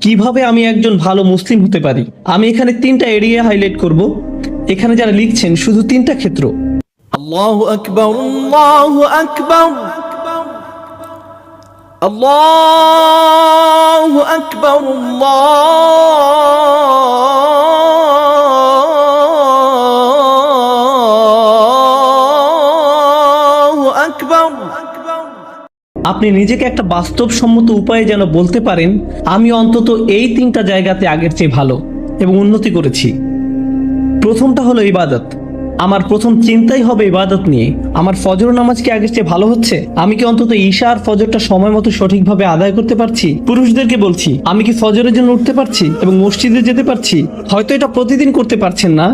কীভাবে আমি একজন ভালো মুসলিম হতে পারি? আমি এখানে তিনটা এরিয়া হাইলাইট করব। এখানে যারা লিখছেন, শুধু তিনটা ক্ষেত্র। আল্লাহ আকবর, আল্লাহ আল্লাহ আপনি নিজেকে একটা বাস্তবসম্মত উপায়ে যেন বলতে পারেন, আমি অন্তত এই তিনটা জায়গাতে আগের চেয়ে ভালো এবং উন্নতি করেছি। প্রথমটা হলো ইবাদত। আমার প্রথম চিন্তাই হবে ইবাদত নিয়ে। আমার ফজর নামাজ কি আগের চেয়ে ভালো হচ্ছে? আমি কি অন্তত ঈশা আর ফজরটা সময় মতো সঠিকভাবে আদায় করতে পারছি? পুরুষদেরকে বলছি, আমি কি ফজরের জন্য উঠতে পারছি এবং মসজিদে যেতে পারছি? হয়তো এটা প্রতিদিন করতে পারছেন না,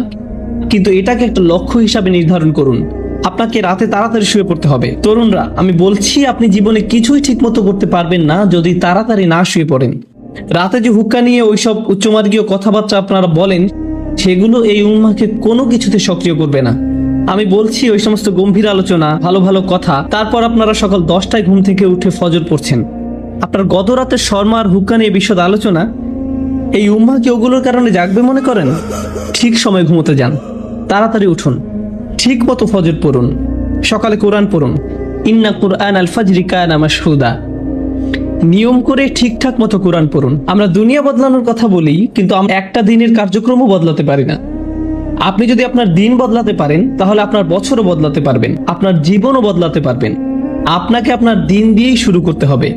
কিন্তু এটাকে একটা লক্ষ্য হিসাবে নির্ধারণ করুন। আপনাকে রাতে তাড়াতাড়ি শুয়ে পড়তে হবে। তরুণরা, আমি বলছি আপনি জীবনে কিছুই ঠিকমতো করতে পারবেন না যদি তাড়াতাড়ি না শুয়ে পড়েন। রাতে যে হুক্কা নিয়ে ওইসব উচ্চমার্গীয় কথাবার্তা আপনারা বলেন, সেগুলো এই উন্মাকে কোনো কিছুতে সক্রিয় করবে না। আমি বলছি ওই সমস্ত গম্ভীর আলোচনা, ভালো ভালো কথা, তারপর আপনারা সকাল দশটায় ঘুম থেকে উঠে ফজর পড়ছেন। আপনার গত রাতের শর্মা আর হুক্কা নিয়ে বিশদ আলোচনা, এই উম্মা কি ওগুলোর কারণে জাগবে মনে করেন? ঠিক সময় ঘুমোতে যান। তাড়াতাড়ি উঠুন। ঠিক মতো ফজর পড়ুন। সকালে কোরআন পড়ুন। ইন্না কুরআন আল ফাজরি কানা মাশহুদা। নিয়ম করে ঠিকঠাক মতো কোরআন পড়ুন। আমরা দুনিয়া বদলানোর কথা বলি, কিন্তু আমরা একটা দিনের কার্যক্রমও বদলাতে পারি না। আপনি যদি আপনার দিন বদলাতে পারেন, তাহলে আপনার বছরও বদলাতে পারবেন। আপনার জীবনও বদলাতে পারবেন। আপনাকে আপনার দিন দিয়েই শুরু করতে হবে।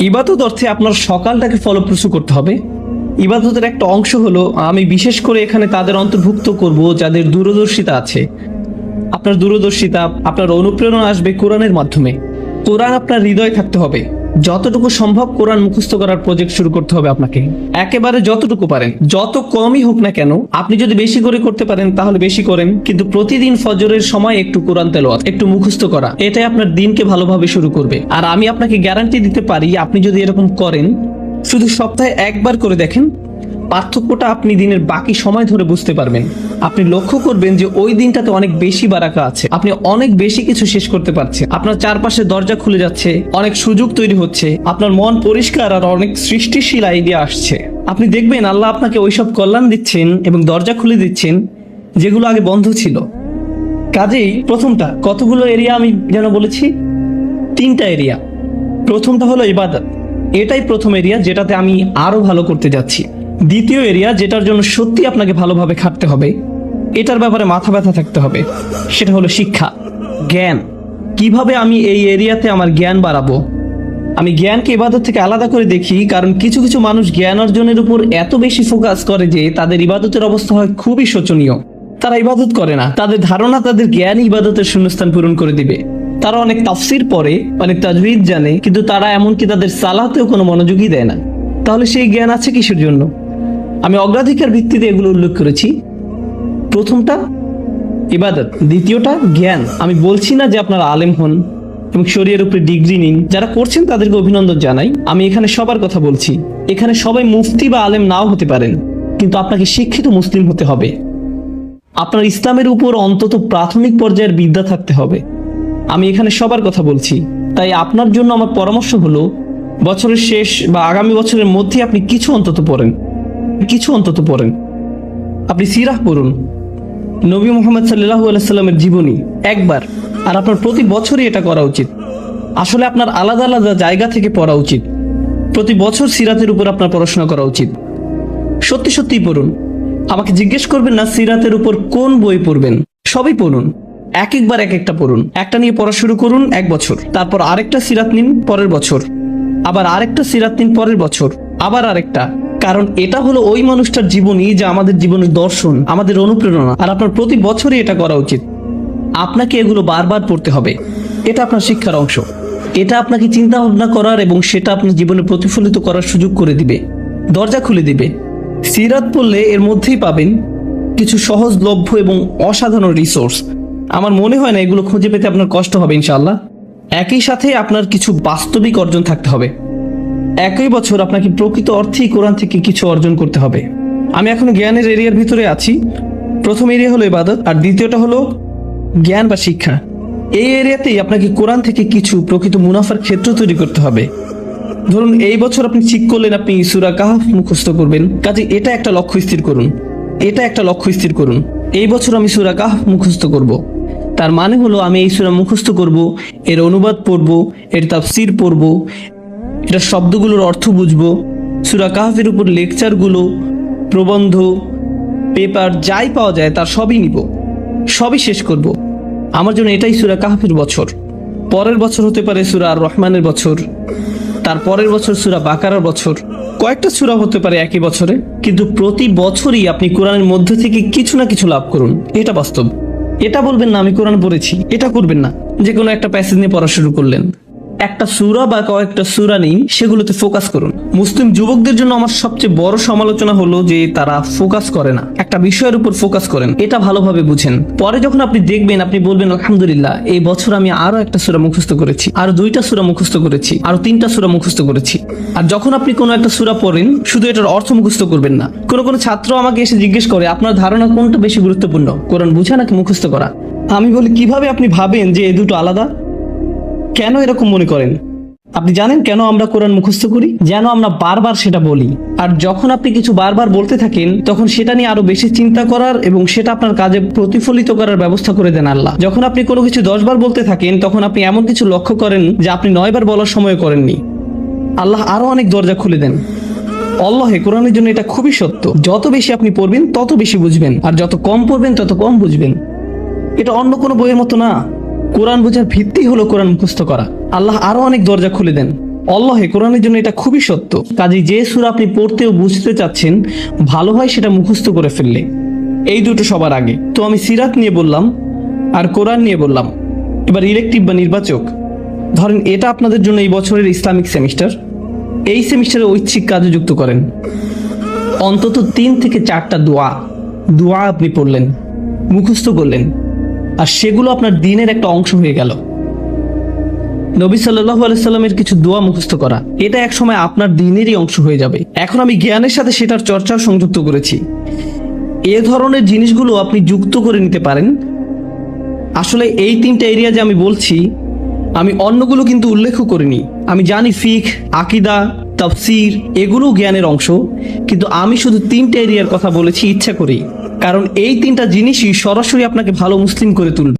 ইবাদত অর্থে আপনার সকালটাকে ফলপ্রসূ করতে হবে। ইবাদতের একটা অংশ হলো, আমি বিশেষ করে এখানে তাদের অন্তর্ভুক্ত করব যাদের দূরদর্শিতা আছে। আপনার দূরদর্শিতা, আপনার অনুপ্রেরণা আসবে কোরআনের মাধ্যমে। কোরআন আপনার হৃদয়ে থাকতে হবে। যতটুকু সম্ভব কোরআন মুখস্থ করার প্রজেক্ট শুরু করতে হবে আপনাকে। একেবারে যতটুকু পারেন, যত কমই হোক না কেন, আপনি যদি বেশি করে করতে পারেন তাহলে বেশি করেন, কিন্তু প্রতিদিন ফজরের সময় একটু কোরআন তেলাওয়াত, একটু মুখস্থ করা, এটাই আপনার দিনকে ভালোভাবে শুরু করবে। আর আমি আপনাকে গ্যারান্টি দিতে পারি, আপনি যদি এরকম করেন শুধু সপ্তাহে একবার করে দেখেন। পার্থক্যটা আপনি দিনের বাকি সময় ধরে বুঝতে পারবেন। আপনি লক্ষ্য করবেন যে ওই দিনটাতে অনেক বেশি বারাকা আছে। আপনি অনেক বেশি কিছু শেষ করতে পারছেন। আপনার চারপাশে দরজা খুলে যাচ্ছে, অনেক সুযোগ তৈরি হচ্ছে, আপনার মন পরিষ্কার আর অনেক সৃষ্টিশীল আইডিয়া আসছে। আপনি দেখবেন আল্লাহ আপনাকে ওইসব কল্যাণ দিচ্ছেন এবং দরজা খুলে দিচ্ছেন, যেগুলো আগে বন্ধ ছিল। কাজেই প্রথমটা, কতগুলো এরিয়া আমি যেন বলেছি? তিনটা এরিয়া প্রথমটা হলো ইবাদত। এটাই প্রথম এরিয়া যেটাতে আমি আরও ভালো করতে যাচ্ছি। দ্বিতীয় এরিয়া যেটার জন্য সত্যি আপনাকে ভালোভাবে খাটতে হবে, এটার ব্যাপারে মাথা ব্যথা থাকতে হবে, সেটা হলো শিক্ষা। জ্ঞান। কীভাবে আমি এই এরিয়াতে আমার জ্ঞান বাড়াবো? আমি জ্ঞানকে ইবাদত থেকে আলাদা করে দেখি, কারণ কিছু কিছু মানুষ জ্ঞান অর্জনের উপর এত বেশি ফোকাস করে যে তাদের ইবাদতের অবস্থা হয় খুবই শোচনীয়। তারা ইবাদত করে না, তাদের ধারণা তাদের জ্ঞান ইবাদতের শূন্যস্থান পূরণ করে দিবে। তারা অনেক তাফসির পড়ে, অনেক তাজবিদ জানে, কিন্তু তারা এমনকি তাদের সালাতেও কোনো মনোযোগই দেয় না। তাহলে সেই জ্ঞান আছে কিসের জন্য? আমি অগ্রাধিকার ভিত্তিতে এগুলো উল্লেখ করেছি। প্রথমটা, ইবাদত। দ্বিতীয়টা, জ্ঞান। আমি বলছি না যে আপনারা আলেম হন এবং শরীরের উপরে ডিগ্রি নিন। যারা করছেন তাদেরকে অভিনন্দন জানাই। আমি এখানে সবার কথা বলছি। এখানে সবাই মুফতি বা আলেম নাও হতে পারেন, কিন্তু আপনাকে শিক্ষিত মুসলিম হতে হবে। আপনার ইসলামের উপর অন্তত প্রাথমিক পর্যায়ের বিদ্যা থাকতে হবে। আমি এখানে সবার কথা বলছি। তাই আপনার জন্য আমার পরামর্শ হলো, বছরের শেষ বা আগামী বছরের মধ্যে আপনি কিছু অন্তত পড়েন। কিছু অন্তত পড়েন। আপনি সিরাহ পড়ুন। নবী মোহাম্মদ সাল্লাহ আলাইস্লামের জীবনী, একবার। আর আপনার প্রতি বছরই এটা করা উচিত। আসলে আপনার আলাদা আলাদা জায়গা থেকে পড়া উচিত। প্রতি বছর সিরাতের উপর আপনার পড়াশোনা করা উচিত। সত্যি সত্যিই পড়ুন। আমাকে জিজ্ঞেস করবেন, না, সিরাতের উপর কোন বই পড়বেন? সবই পড়ুন। এক একবার এক একটা পড়ুন। একটা নিয়ে পড়া শুরু করুন এক বছর। তারপর আরেকটা সিরাত নিন পরের বছর। আবার আরেকটা সিরাত নিন পরের বছর। আবার আরেকটা। কারণ এটা হলো ওই মানুষটার জীবনী যা আমাদের জীবনের দর্শন, আমাদের অনুপ্রেরণা। আর আপনার প্রতি বছরই এটা করা উচিত। আপনাকে এগুলো বারবার পড়তে হবে। এটা আপনার শিক্ষার অংশ। এটা আপনাকে চিন্তা ভাবনা করার এবং সেটা আপনার জীবনে প্রতিফলিত করার সুযোগ করে দিবে। দরজা খুলে দিবে। সিরাত পড়লে এর মধ্যেই পাবেন কিছু সহজলভ্য এবং অসাধারণ রিসোর্স আমার মনে হয় না এগুলো খুঁজে পেতে আপনার কষ্ট হবে, ইনশাআল্লাহ। একই সাথে আপনার কিছু বাস্তবিক অর্জন থাকতে হবে। একই বছর আপনাকে প্রকৃত অর্থেই কোরআন থেকে কিছু অর্জন করতে হবে। আমি এখন জ্ঞানের এরিয়ার ভিতরে আছি। প্রথম এরিয়া হলো ইবাদত, আর দ্বিতীয়টা হলো জ্ঞান বা শিক্ষা। এই এরিয়াতেই আপনাকে কোরআন থেকে কিছু প্রকৃত মুনাফার ক্ষেত্র তৈরি করতে হবে। ধরুন, এই বছর আপনি ঠিক করলেন, আপনি সুরা কাহাফ মুখস্থ করবেন। কাজে এটা একটা লক্ষ্য স্থির করুন। এটা একটা লক্ষ্য স্থির করুন। এই বছর আমি সুরা কাহাফ মুখস্থ করব। তার মানে হলো আমি এই সুরা মুখস্থ করব, এর অনুবাদ পড়ব, এর তাফসির পড়ব এটা শব্দগুলোর অর্থ বুঝব, সুরা কাহাফের উপর লেকচারগুলো, প্রবন্ধ, পেপার যাই পাওয়া যায় তার সবই নিব, সবই শেষ করব। আমার জন্য এটাই সুরা কাহাফের বছর। পরের বছর হতে পারে সুরা আর রহমানের বছর, তার পরের বছর সুরা বাকারার বছর, কয়েকটা সুরা হতে পারে একই বছরে, কিন্তু প্রতি বছরই আপনি কোরআনের মধ্যে থেকে কিছু না কিছু লাভ করুন, এটা বাস্তব। এটা বলবেন না, আমি কোরআন পড়েছি। এটা করবেন না। যে কোনো একটা প্যাসেজ নিয়ে পড়া শুরু করলেন। একটা সুরা বা কয়েকটা সুরা নেই, সেগুলোতে ফোকাস করুন। মুসলিম যুবকদের জন্য আমার সবচেয়ে বড় সমালোচনা হলো যে তারা ফোকাস করে না। একটা বিষয়ের উপর ফোকাস করেন, এটা ভালোভাবে বুঝেন। পরে যখন আপনি দেখবেন, আপনি বলবেন, আলহামদুলিল্লাহ, এই বছর আমি আরও একটা সুরা মুখস্থ করেছি, আরও দুইটা সুরা মুখস্থ করেছি, আরও তিনটা সুরা মুখস্থ করেছি। আর যখন আপনি কোনো একটা সুরা পড়েন, শুধু এটার অর্থ মুখস্থ করবেন না। কোনো কোনো ছাত্র আমাকে এসে জিজ্ঞেস করে, আপনার ধারণা কোনটা বেশি গুরুত্বপূর্ণ? কোরআন বুঝা নাকি মুখস্থ করা? আমি বলি, কীভাবে আপনি ভাবেন যে এই দুটো আলাদা? কেন এরকম মনে করেন? আপনি জানেন কেন আমরা কোরআন মুখস্থ করি? যেন আমরা বারবার সেটা বলি। আর যখন আপনি কিছু বারবার বলতে থাকেন, তখন সেটা নিয়ে আরও বেশি চিন্তা করার এবং সেটা আপনার কাজে প্রতিফলিত করার ব্যবস্থা করে দেন আল্লাহ। যখন আপনি কোনো কিছু দশবার বলতে থাকেন, তখন আপনি এমন কিছু লক্ষ্য করেন যে আপনি নয়বার বলার সময় করেননি। আল্লাহ আরও অনেক দরজা খুলে দেন। অল্লাহে কোরআনের জন্য এটা খুবই সত্য। যত বেশি আপনি পড়বেন, তত বেশি বুঝবেন। আর যত কম পড়বেন, তত কম বুঝবেন। এটা অন্য কোনো বইয়ের মতো না। কোরআন বোঝার ভিত্তি হলো কোরআন মুখস্থ করা। আল্লাহ আরও অনেক দরজা খুলে দেন। অল্লাহে কোরআনের জন্য এটা খুবই সত্য। কাজে যে সুর আপনি পড়তে ও বুঝতে চাচ্ছেন, ভালো হয় সেটা মুখস্থ করে ফেললে। এই দুটো সবার আগে। তো আমি সিরাত নিয়ে বললাম আর কোরআন নিয়ে বললাম। এবার ইলেকটিভ বা নির্বাচক। ধরেন এটা আপনাদের জন্য এই বছরের ইসলামিক সেমিস্টার। এই সেমিস্টারে ঐচ্ছিক কাজে যুক্ত করেন। অন্তত তিন থেকে চারটা দোয়া দোয়া আপনি পড়লেন, মুখস্থ করলেন। আর সেগুলো আপনার দিনের একটা অংশ হয়ে গেল। নবী সাল্লাহ আলাইসাল্লামের কিছু দোয়া মুখস্থ করা, এটা এক সময় আপনার দিনেরই অংশ হয়ে যাবে। এখন আমি জ্ঞানের সাথে সেটার চর্চাও সংযুক্ত করেছি। এ ধরনের জিনিসগুলো আপনি যুক্ত করে নিতে পারেন। আসলে এই তিনটা এরিয়া যে আমি বলছি, আমি অন্যগুলো কিন্তু উল্লেখও করিনি। আমি জানি ফিক, আকিদা, তাফসির এগুলো জ্ঞানের অংশ, কিন্তু আমি শুধু তিনটা এরিয়ার কথা বলেছি, ইচ্ছা করেই। কারণ এই তিনটা জিনিসই সরাসরি আপনাকে ভালো মুসলিম করে তুলবে।